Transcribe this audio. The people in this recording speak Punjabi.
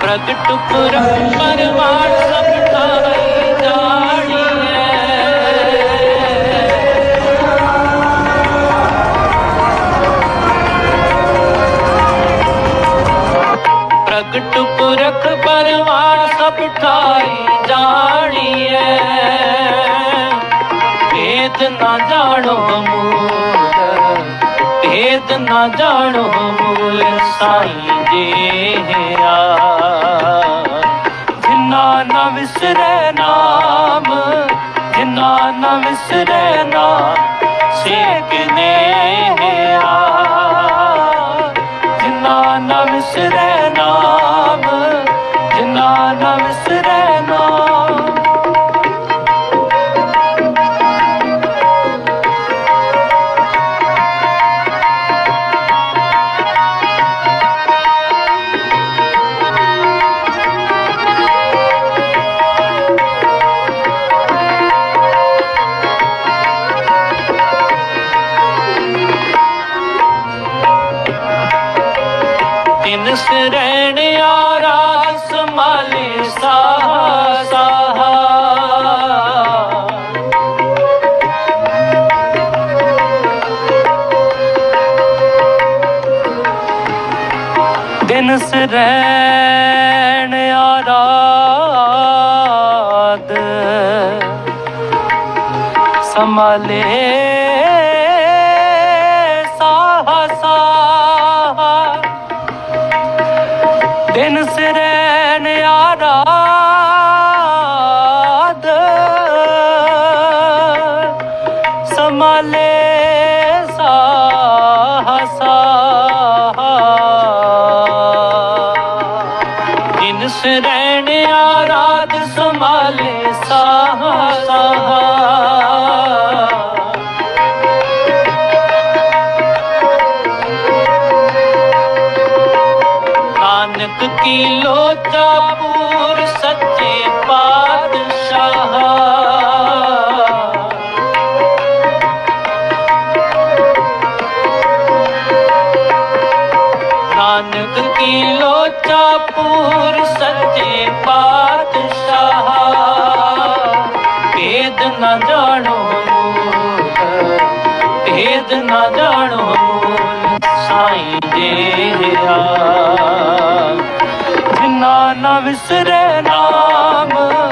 ਪ੍ਰਗਟ ਪੁਰਖ ਪਰਮਾਰ ਸਭ ਥਾਈ ਜਾਣੀਐ। ਪ੍ਰਗਟ ਪੁਰਖ ਪਰਮਾਰ ਸਭ ਥਾਈ ਜਾਣੀਐ। ਭੇਦ ਨਾ ਜਾਣੋ ਮੂਲ ਭੇਦ ਨਾ ਜਾਣੋ ਮੂਲ ਸਾਈਂ ਜੀਆ ਜਿਨਾ ਨਾ ਵਿਸਰੇ ਨਾਮ, ਜਿਨਾ ਨਾ ਵਿਸਰੇ ਨਾਮ ਸੇਕਨੇ ਨੇ ਤਿਨ ਸਰੈਣ ਆਰਾ ਸੰਭਾਲੇ ਸਾਹਾ ਸਾਹਾ ਦਿਨ ਸਰੈਣ ਆਰਾਧ ਸੰਭਾਲੇ ਦਿਨ ਸਰੈਨ ਆਰਾਧ। ਸਮਾਲੇ ਨਾਨਕ ਕੀ ਲੋਚਾ ਸੱਚੇ ਪਾਤਸ਼ਾਹ। ਨਾਨਕ ਕੀ ਲੋਚਾ ਸੱਚੇ ਪਾਤਸ਼ਾਹ। ਭੇਦ ਨਾ ਜਾਣੋ ਭੇਦ ਨਾ ਜਾਣੋ ਸਾਈਂ ਜੀਆ ਜਿਨਾ ਨਾ ਵਿਸਰੈ ਨਾਮ।